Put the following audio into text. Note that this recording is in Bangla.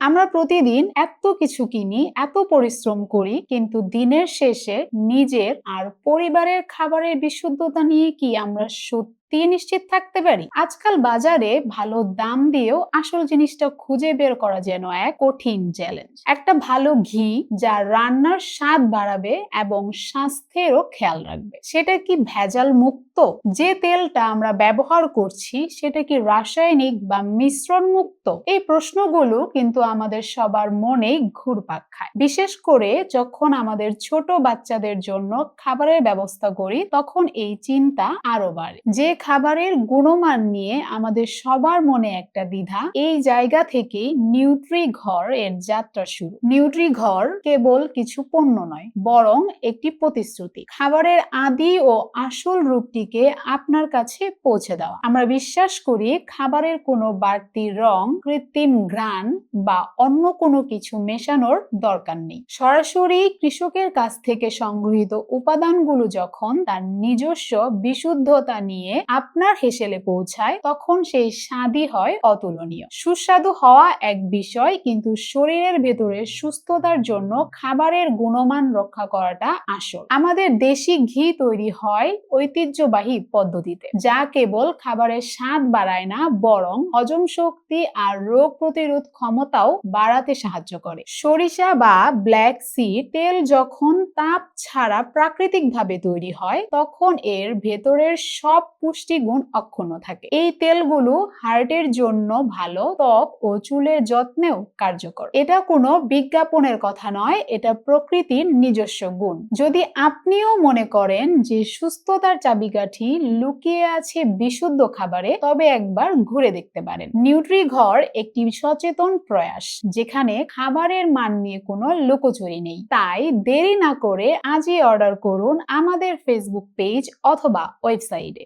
আমরা প্রতিদিন এত কিছু কিনি, এত পরিশ্রম করি, কিন্তু দিনের শেষে নিজের আর পরিবারের খাবারের বিশুদ্ধতা নিয়ে কি আমরা সত্যি নিশ্চিত থাকতে পারি। আজকাল বাজারে ভালো দাম দিয়েও আসল জিনিসটা খুঁজে বের করা যেন এক কঠিন চ্যালেঞ্জ একটা ভালো ঘি যা রান্নার স্বাদ বাড়াবে এবং স্বাস্থ্যেরও খেয়াল রাখবে। সেটা কি ভেজাল মুক্ত? যে তেলটা আমরা ব্যবহার করছি, সেটা কি রাসায়নিক বা মিশ্রণ মুক্ত? এই প্রশ্নগুলো কিন্তু আমাদের সবার মনেই ঘুরপাক খায়। বিশেষ করে যখন আমাদের ছোট বাচ্চাদের জন্য খাবারের ব্যবস্থা করি, তখন এই চিন্তা আরও বাড়ে। যে খাবারের গুণমান নিয়ে আমাদের সবার মনে একটা দ্বিধা। এই জায়গা থেকেই নিউট্রি ঘর এর যাত্রা শুরু। নিউট্রি ঘর কেবল কিছু পণ্য নয়, বরং একটি প্রতিশ্রুতি। খাবারের আদি ও আসল রূপটিকে আপনার কাছে পৌঁছে দেওয়া। আমরা বিশ্বাস করি খাবারের কোনো বাড়তি রং, কৃত্রিম ঘ্রাণ বা অন্য কোনো কিছু মেশানোর দরকার নেই। সরাসরি কৃষকের কাছ থেকে সংগৃহীত উপাদানগুলো যখন তার নিজস্ব বিশুদ্ধতা নিয়ে আপনার হেসেলে পৌঁছায়, তখন সেই স্বাদই হয় অতুলনীয়। সুস্বাদু হওয়া এক বিষয়, কিন্তু শরীরের ভেতরে সুস্থতার জন্য খাবারের গুণমান রক্ষা করাটা আসল। আমাদের দেশি ঘি তৈরি হয় ঐতিহ্যবাহী পদ্ধতিতে, যা কেবল খাবারের স্বাদ বাড়ায় না, বরং হজম শক্তি আর রোগ প্রতিরোধ ক্ষমতাও বাড়াতে সাহায্য করে। সরিষা বা ব্ল্যাক সি তেল যখন তাপ ছাড়া প্রাকৃতিকভাবে তৈরি হয়, তখন এর ভেতরের সব পুষ্টিগুণ অক্ষুণ্ণ থাকে। এই তেলগুলো হার্টের জন্য ভালো, ত্বক ও চুলের যত্নেও কার্যকর। এটা কোনো বিজ্ঞাপনের কথা নয়, এটা প্রকৃতির নিজস্ব গুণ। যদি আপনিও মনে করেন যে সুস্থতার চাবিকাঠি লুকিয়ে আছে বিশুদ্ধ খাবারে, তবে একবার ঘুরে দেখতে পারেন। নিউট্রি ঘর একটি সচেতন প্রয়াস, যেখানে খাবারের মান নিয়ে কোনো লুকোচুরি নেই। তাই দেরি না করে আজই অর্ডার করুন আমাদের ফেসবুক পেজ অথবা ওয়েবসাইটে।